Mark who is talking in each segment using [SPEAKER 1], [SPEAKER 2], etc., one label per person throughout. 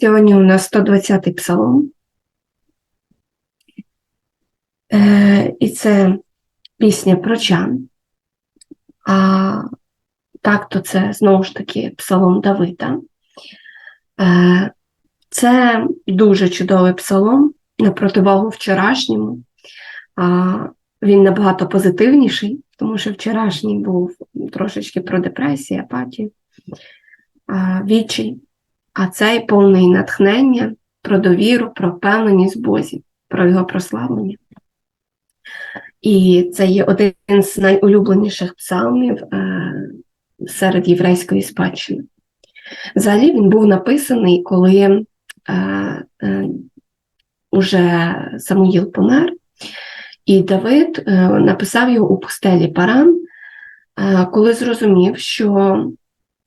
[SPEAKER 1] Сьогодні у нас 120-й псалом. Е, і це пісня про чан. А так, то це знову ж таки псалом Давида. Е, це дуже чудовий псалом на противагу вчорашньому. А, він набагато позитивніший, тому що вчорашній був трошечки про депресію, апатію, відчай. А цей повний натхнення про довіру, про впевненість Бозі, про його прославлення. І це є один з найулюбленіших псалмів е, серед єврейської спадщини. Взагалі він був написаний, коли е, е, уже Самуїл помер, і Давид написав його у пустелі Паран, коли зрозумів, що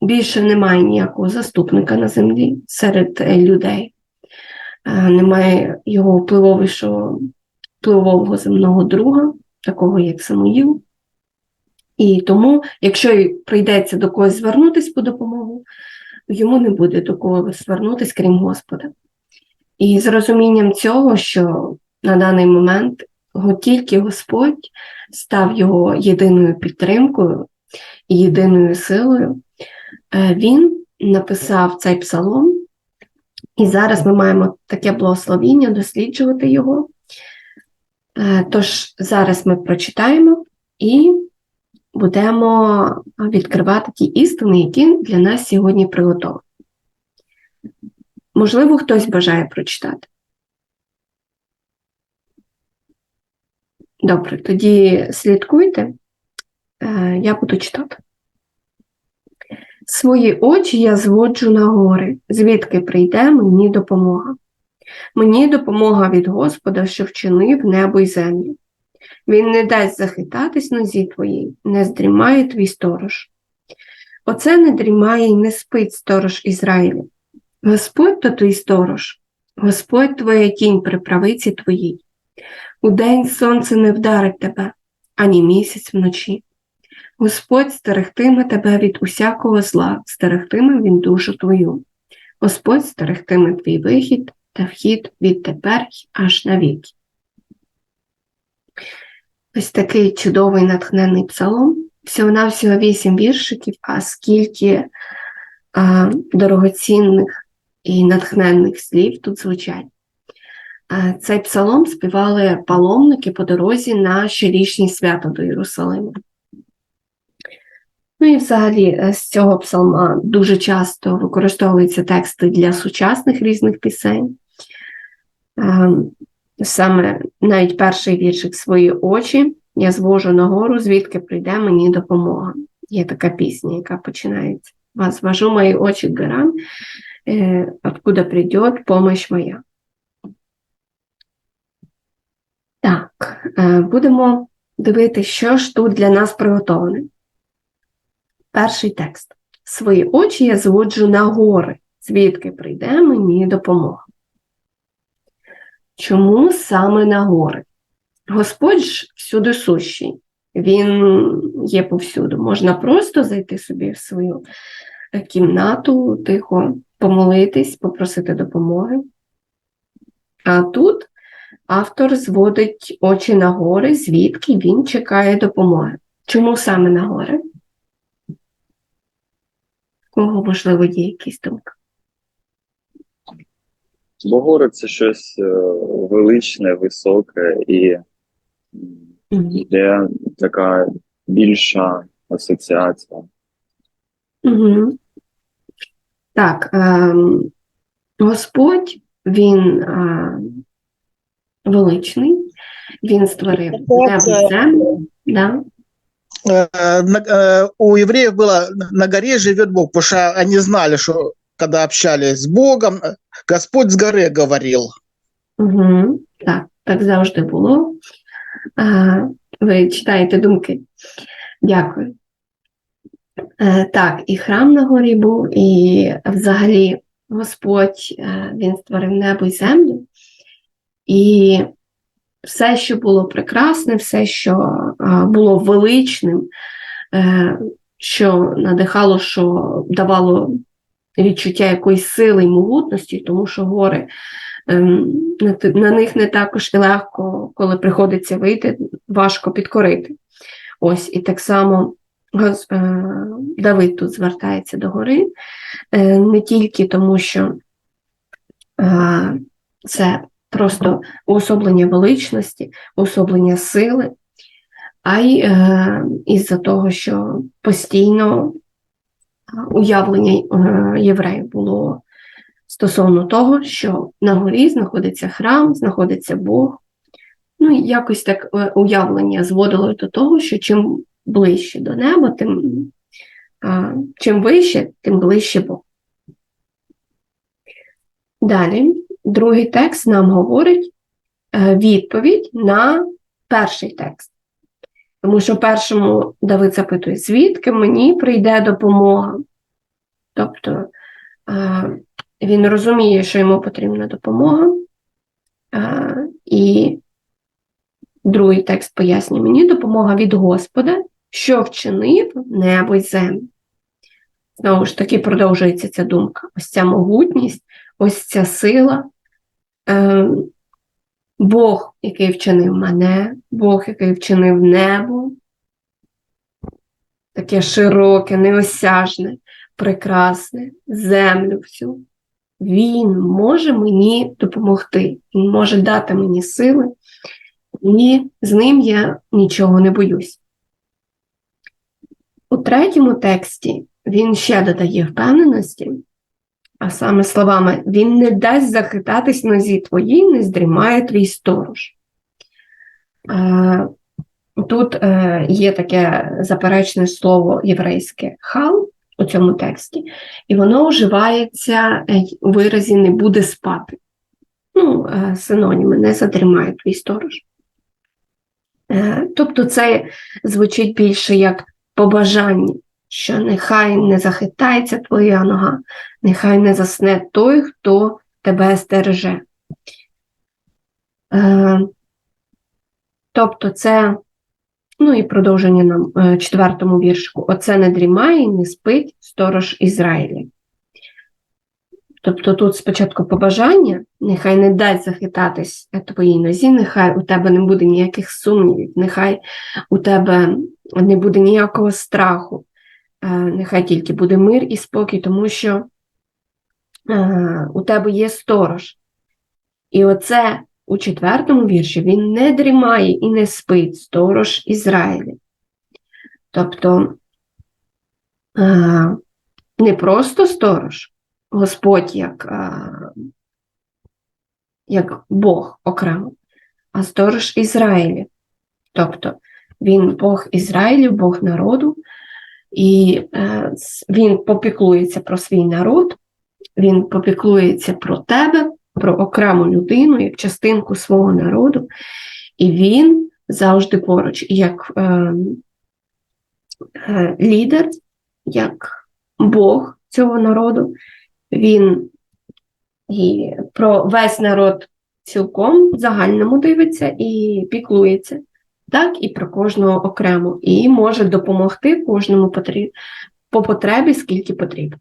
[SPEAKER 1] більше немає ніякого заступника на землі серед е, людей, е, немає його впливовішого впливового земного друга, такого як Самуїл. І тому, якщо прийдеться до когось звернутися по допомогу, йому не буде до кого звернутися, крім Господа. І з розумінням цього, що на даний момент тільки Господь став його єдиною підтримкою і єдиною силою, він написав цей псалом, і зараз ми маємо таке благословіння досліджувати його. Е, тож зараз ми прочитаємо і будемо відкривати ті істини, які для нас сьогодні приготовлені. Можливо, хтось бажає прочитати. Добре, тоді слідкуйте, Е, я буду читати. Свої очі я зводжу на гори, звідки прийде мені допомога. Мені допомога від Господа, що вчинив небо й землю. Він не дасть захитатись нозі твоїй, не здрімає твій сторож. Оце не дрімає й не спить сторож Ізраїля. Господь то твій сторож, Господь твоя тінь при правиці твоїй. Удень сонце не вдарить тебе, ані місяць вночі. Господь стерегтиме тебе від усякого зла, стерегтиме він душу твою. Господь стерегтиме твій вихід та вхід відтепер аж навіки. Ось такий чудовий натхненний псалом. Всього-навсього вісім віршиків, а скільки а, дорогоцінних і натхненних слів тут звучать. А, цей псалом співали паломники по дорозі на щорічні свято до Єрусалиму. Ну і взагалі з цього псалма дуже часто використовуються тексти для сучасних різних пісень. Саме навіть перший віршик свої очі я звожу нагору, звідки прийде мені допомога. Є така пісня, яка починається. Вас вожу мої очі к горам, э, откуда прийде помощь моя. Так, е, будемо дивитися, що ж тут для нас приготоване. Перший текст. Свої очі я зводжу на гори, звідки прийде мені допомога. Чому саме на гори? Господь ж всюди сущий, Він є повсюду. Можна просто зайти собі в свою кімнату, тихо помолитись, попросити допомоги. А тут автор зводить очі на гори, звідки він чекає допомоги. Чому саме на гори? Кого, можливо, є якісь думки?
[SPEAKER 2] Бо гори це щось е, величне, високе і є така більша асоціація.
[SPEAKER 1] Угу. Так, е, Господь, він е, величний, він створив небо землю. Да?
[SPEAKER 3] Э, на- э, у евреев было на горе живет Бог, потому что они знали, что когда общались с Богом, э, Господь с горы говорил.
[SPEAKER 1] Угу. Так, так завжди було. А, ви читаєте думки. Дякую. Е, так, і храм на горі був, і взагалі Господь е, він створив небо і землю. І все, що було прекрасне, все, що було величним, е, що надихало, що давало відчуття якоїсь сили і могутності, тому що гори ем, на, них не також і легко, коли приходиться вийти, важко підкорити. Ось і так само е, Давид тут звертається до гори, е, не тільки тому, що це просто уособлення величності, уособлення сили, а й е, із-за того, що постійно е, уявлення е, євреїв було стосовно того, що на горі знаходиться храм, знаходиться Бог. Ну, якось так е, уявлення зводило до того, що чим ближче до неба, тим е, чим вище, тим ближче Бог. Далі, другий текст нам говорить е, відповідь на перший текст. Тому що першому Давид запитує, звідки мені прийде допомога? Тобто е, він розуміє, що йому потрібна допомога, е, і другий текст пояснює мені допомога від Господа, що вчинив небо й землю. Знову ж таки, продовжується ця думка. Ось ця могутність, ось ця сила. Е, Бог, який вчинив мене, Бог, який вчинив небо, таке широке, неосяжне, прекрасне, землю всю. Він може мені допомогти, він може дати мені сили, і з ним я нічого не боюсь. У третьому тексті він ще додає впевненості, а саме словами Він не дасть захитатись нозі твоїй, не здрімає твій сторож. Тут е, є таке заперечне слово єврейське хал у цьому тексті, і воно вживається е, у виразі не буде спати. Ну, е, синоніми, не задрімає твій сторож. Тобто це звучить більше як побажання, що нехай не захитається твоя нога, нехай не засне той, хто тебе стереже. Е, Тобто це, ну і продовження нам е, четвертому віршику. Оце не дрімає і не спить сторож Ізраїлі. Тобто тут спочатку побажання, нехай не дасть захитатись твоїй нозі, нехай у тебе не буде ніяких сумнівів, нехай у тебе не буде ніякого страху, нехай тільки буде мир і спокій, тому що е, у тебе є сторож. І оце у четвертому вірші він не дрімає і не спить сторож Ізраїлі. Тобто е, не просто сторож, Господь як, е, як Бог окремо, а сторож Ізраїлі. Тобто він Бог Ізраїлю, Бог народу, і е, він попіклується про свій народ, він попіклується про тебе, про окрему людину, як частинку свого народу, і він завжди поруч, як е, е, лідер, як Бог цього народу, він і про весь народ цілком загальному дивиться і піклується, так і про кожного окремо, і може допомогти кожному потріб... по потребі, скільки потрібно.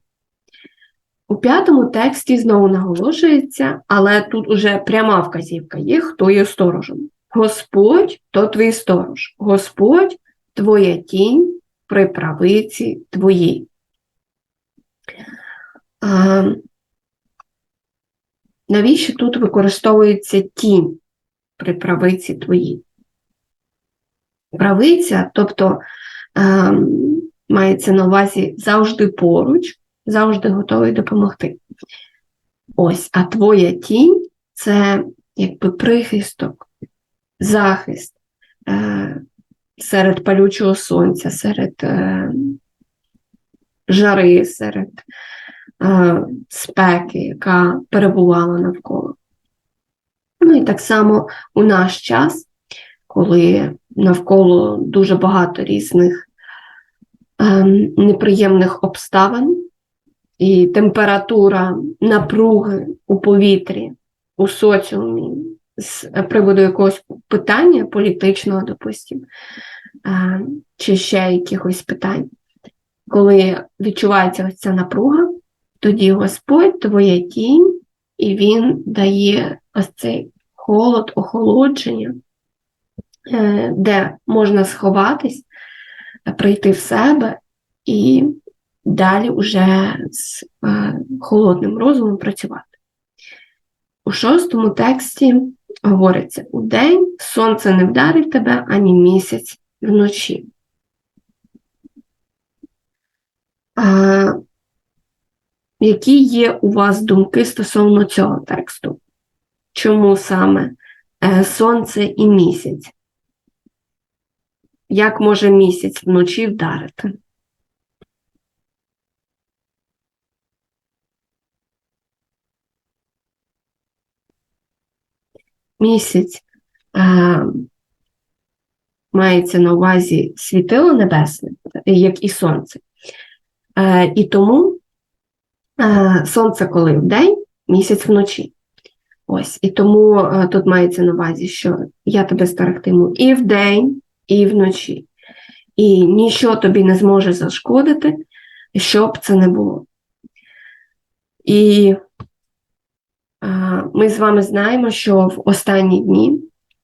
[SPEAKER 1] У п'ятому тексті знову наголошується, але тут уже пряма вказівка є, хто є сторожем. Господь то твій сторож, Господь твоя тінь при правиці твоїй. Навіщо тут використовується тінь при правиці твоїй? Правиця, тобто е, мається на увазі завжди поруч, завжди готовий допомогти. Ось, а твоя тінь це якби прихисток, захист е, серед палючого сонця, серед е, жари, серед е, спеки, яка перебувала навколо. Ну і так само у наш час, коли навколо дуже багато різних е, неприємних обставин, і температура напруги у повітрі, у соціумі з приводу якогось питання політичного, допустимо, е, чи ще якихось питань, коли відчувається ця напруга, тоді Господь твоя тінь, і Він дає ось цей холод, охолодження, де можна сховатись, е, прийти в себе і далі уже з е, холодним розумом працювати. У шостому тексті говориться: у день сонце не вдарить тебе, ані місяць вночі. А, які є у вас думки стосовно цього тексту? Чому саме е, сонце і місяць? Як може місяць вночі вдарити? Місяць е, мається на увазі світило небесне, як і сонце. Е, і тому е, сонце коли вдень, місяць вночі. Ось, і тому е, тут мається на увазі, що я тебе стерегтиму і вдень, і вночі. І нічого тобі не зможе зашкодити, щоб це не було. І е, ми з вами знаємо, що в останні дні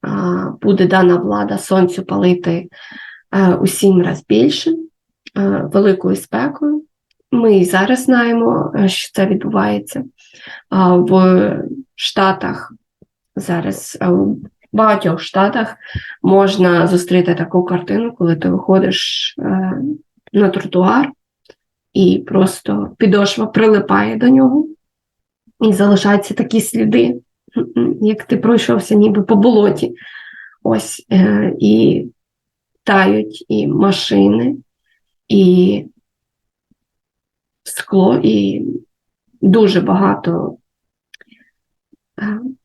[SPEAKER 1] е, буде дана влада сонцю палити е, у сім разів більше, е, великою спекою. Ми і зараз знаємо, що це відбувається. А В Штатах зараз, а в багатьох штатах можна зустріти таку картину, коли ти виходиш е, на тротуар і просто підошва прилипає до нього, і залишаються такі сліди, як ти пройшовся ніби по болоті. Ось е, і тають і машини, і скло, і дуже багато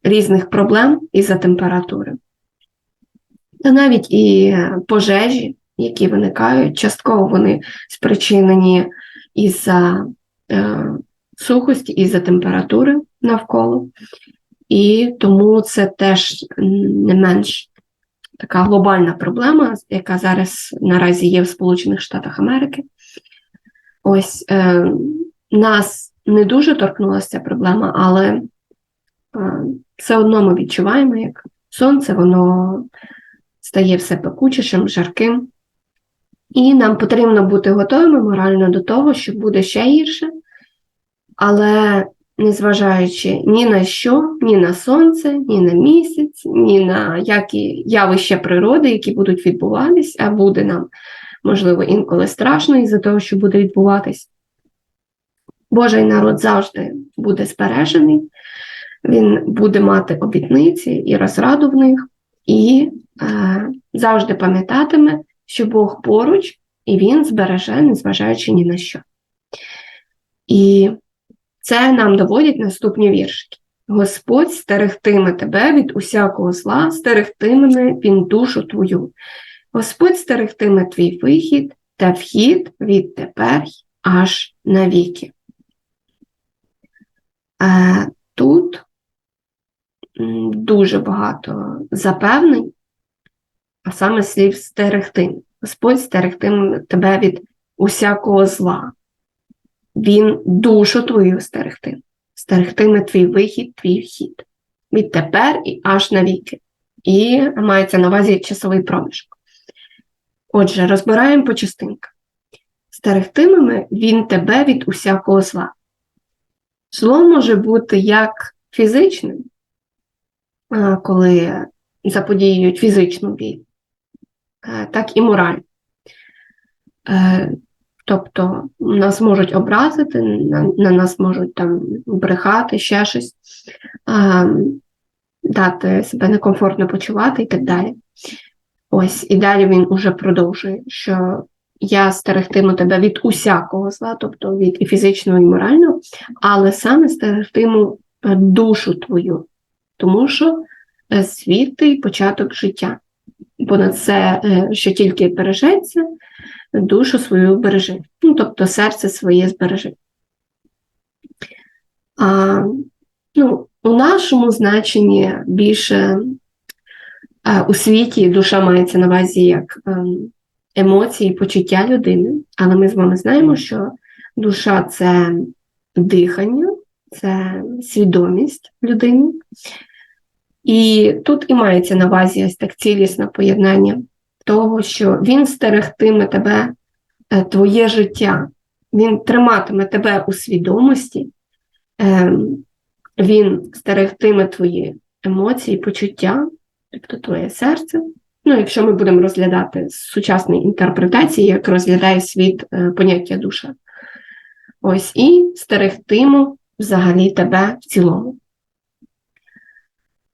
[SPEAKER 1] різних проблем із-за температури. Та навіть і е, пожежі, які виникають, частково вони спричинені із-за е, сухості, із-за температури навколо. І тому це теж не менш така глобальна проблема, яка зараз наразі є в Сполучених Штатах Америки. Ось е, нас не дуже торкнулася ця проблема, але е, все одно ми відчуваємо, як сонце, воно стає все пекучішим, жарким. І нам потрібно бути готовими морально до того, що буде ще гірше, але незважаючи ні на що, ні на сонце, ні на місяць, ні на які явища природи, які будуть відбуватись, а буде нам, можливо, інколи страшно із-за того, що буде відбуватись. Божий народ завжди буде збережений, він буде мати обітниці і розраду в них, і е, завжди пам'ятатиме, що Бог поруч, і Він збереже, незважаючи ні на що. І це нам доводять наступні віршики. Господь стерегтиме тебе від усякого зла, стерегтиме він душу твою. Господь стерегтиме твій вихід та вхід від тепер аж навіки. Е, Тут дуже багато запевнень, а саме слів стерегтиме. Господь стерегтиме тебе від усякого зла. Він душу твою стерегтиме, стерегтиме твій вихід, твій вхід. Відтепер і аж навіки. І мається на увазі часовий проміжок. Отже, розбираємо по частинках. Стерегтиме він тебе від усякого зла. Зло може бути як фізичним, коли заподіюють фізичну біль, так і моральним. Е, Тобто нас можуть образити, на, на нас можуть там брехати, ще щось, дати себе некомфортно почувати і так далі. Ось, і далі він уже продовжує, що я стерегтиму тебе від усякого зла, тобто від і фізичного, і морального, але саме стерегтиму душу твою, тому що е, світлий початок життя. Бо на це, е, що тільки бережеться, душу свою бережи. Ну, тобто серце своє збережи. А, ну, у нашому значенні більше а, у світі душа мається на увазі як ем, емоції, почуття людини, але ми з вами знаємо, що душа це дихання, це свідомість людини. І тут і мається на увазі ось так цілісне поєднання того, що він стерегтиме тебе, е, твоє життя, він триматиме тебе у свідомості, ем, він стерегтиме твої емоції, почуття, тобто твоє серце. Ну, якщо ми будемо розглядати з сучасної інтерпретації, як розглядає світ е, поняття душа. Ось і стерегтиму взагалі тебе в цілому.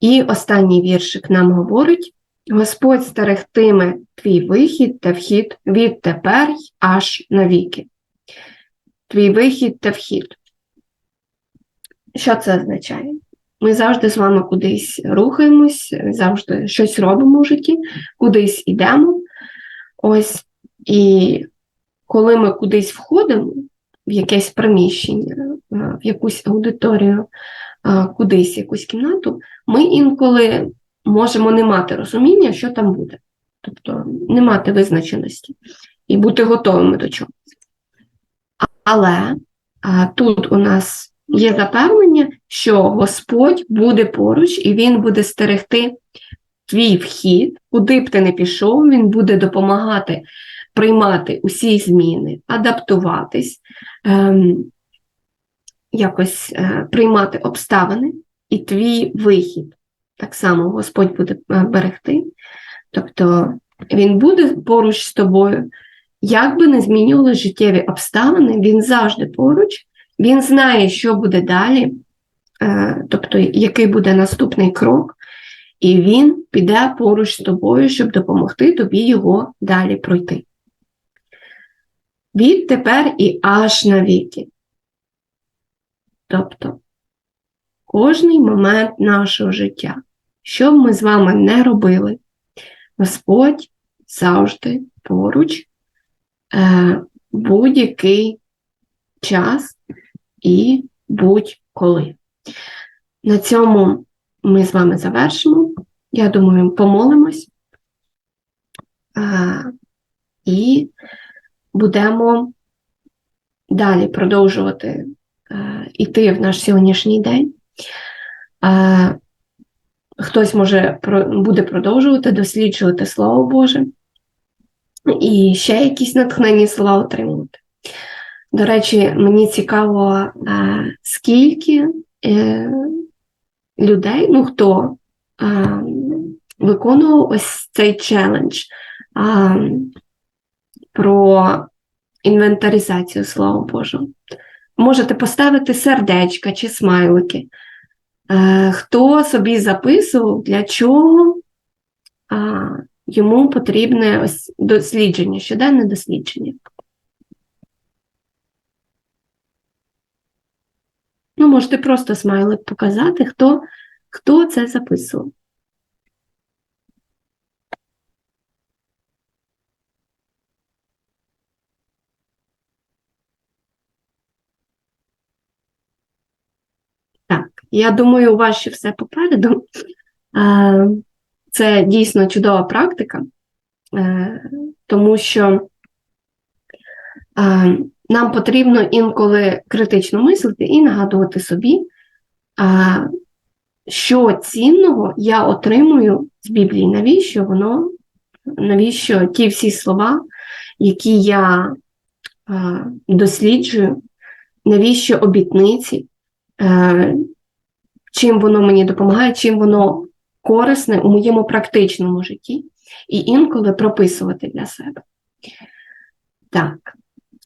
[SPEAKER 1] І останній віршик нам говорить: Господь стерегтиме твій вихід та вхід відтепер аж навіки. Твій вихід та вхід. Що це означає? Ми завжди з вами кудись рухаємось, завжди щось робимо в житті, кудись йдемо. Ось, і коли ми кудись входимо, в якесь приміщення, в якусь аудиторію, е, кудись, якусь кімнату, ми інколи можемо не мати розуміння, що там буде. Тобто не мати визначеності і бути готовими до чогось. Але а, тут у нас є запевнення, що Господь буде поруч і Він буде стерегти твій вхід, куди б ти не пішов, Він буде допомагати приймати усі зміни, адаптуватись, ем, якось е, приймати обставини і твій вихід. Так само Господь буде е, берегти. Тобто Він буде поруч з тобою. Як би не змінювали життєві обставини, він завжди поруч, він знає, що буде далі, е, тобто який буде наступний крок, і він піде поруч з тобою, щоб допомогти тобі його далі пройти. Відтепер і аж навіки. Тобто, кожний момент нашого життя, що б ми з вами не робили, Господь завжди поруч е, будь-який час і будь-коли. На цьому ми з вами завершимо. Я думаю, помолимось е, і будемо далі продовжувати йти в наш сьогоднішній день. Хтось може буде продовжувати досліджувати Слово Боже і ще якісь натхненні слова отримувати. До речі, мені цікаво, скільки е, людей, ну хто виконував ось цей челендж про інвентаризацію Слова Божого. Можете поставити сердечка чи смайлики. Хто собі записував, для чого йому потрібне ось дослідження, щоденне дослідження. Ну, можете просто смайлик показати, хто, хто це записував. Так, я думаю, у вас ще все попереду. Це дійсно чудова практика, е, тому що е, нам потрібно інколи критично мислити і нагадувати собі, що цінного я отримую з Біблії, навіщо воно, навіщо ті всі слова, які я досліджую, навіщо обітниці, е, чим воно мені допомагає, чим воно корисне у моєму практичному житті і інколи прописувати для себе. Так,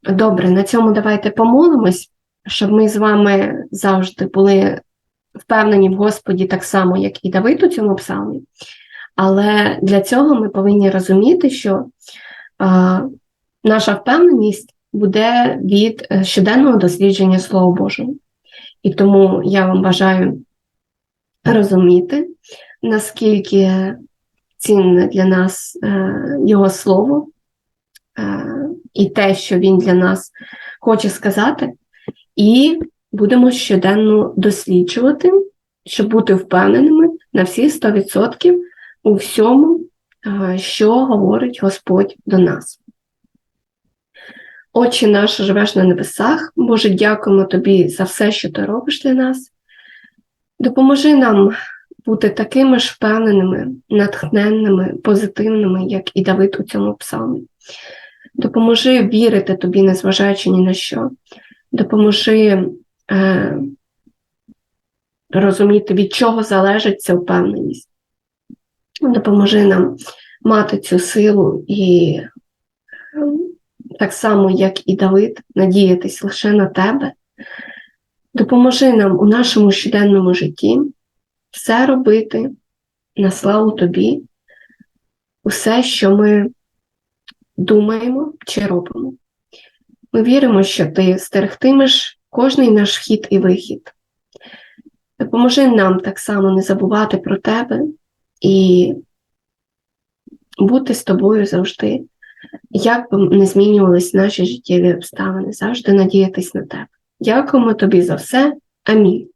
[SPEAKER 1] добре, на цьому давайте помолимось, щоб ми з вами завжди були впевнені в Господі так само, як і Давид у цьому псалмі. Але для цього ми повинні розуміти, що а, наша впевненість буде від е, щоденного дослідження Слова Божого. І тому я вам бажаю розуміти, наскільки цінне для нас е, його слово е, і те, що він для нас хоче сказати, і будемо щоденно досліджувати, щоб бути впевненими на всі 100% у всьому, е, що говорить Господь до нас. Отче наш, живеш на небесах, Боже, дякуємо тобі за все, що ти робиш для нас. Допоможи нам бути такими ж впевненими, натхненними, позитивними, як і Давид у цьому псалмі. Допоможи вірити тобі, незважаючи ні на що. Допоможи е, розуміти, від чого залежить ця впевненість. Допоможи нам мати цю силу і е, так само, як і Давид, надіятись лише на тебе. Допоможи нам у нашому щоденному житті все робити на славу тобі, усе, що ми думаємо чи робимо. Ми віримо, що ти стерегтимеш кожний наш хід і вихід. Допоможи нам так само не забувати про тебе і бути з тобою завжди, як би не змінювались наші життєві обставини, завжди надіятись на тебе. Дякуємо тобі за все. Амінь.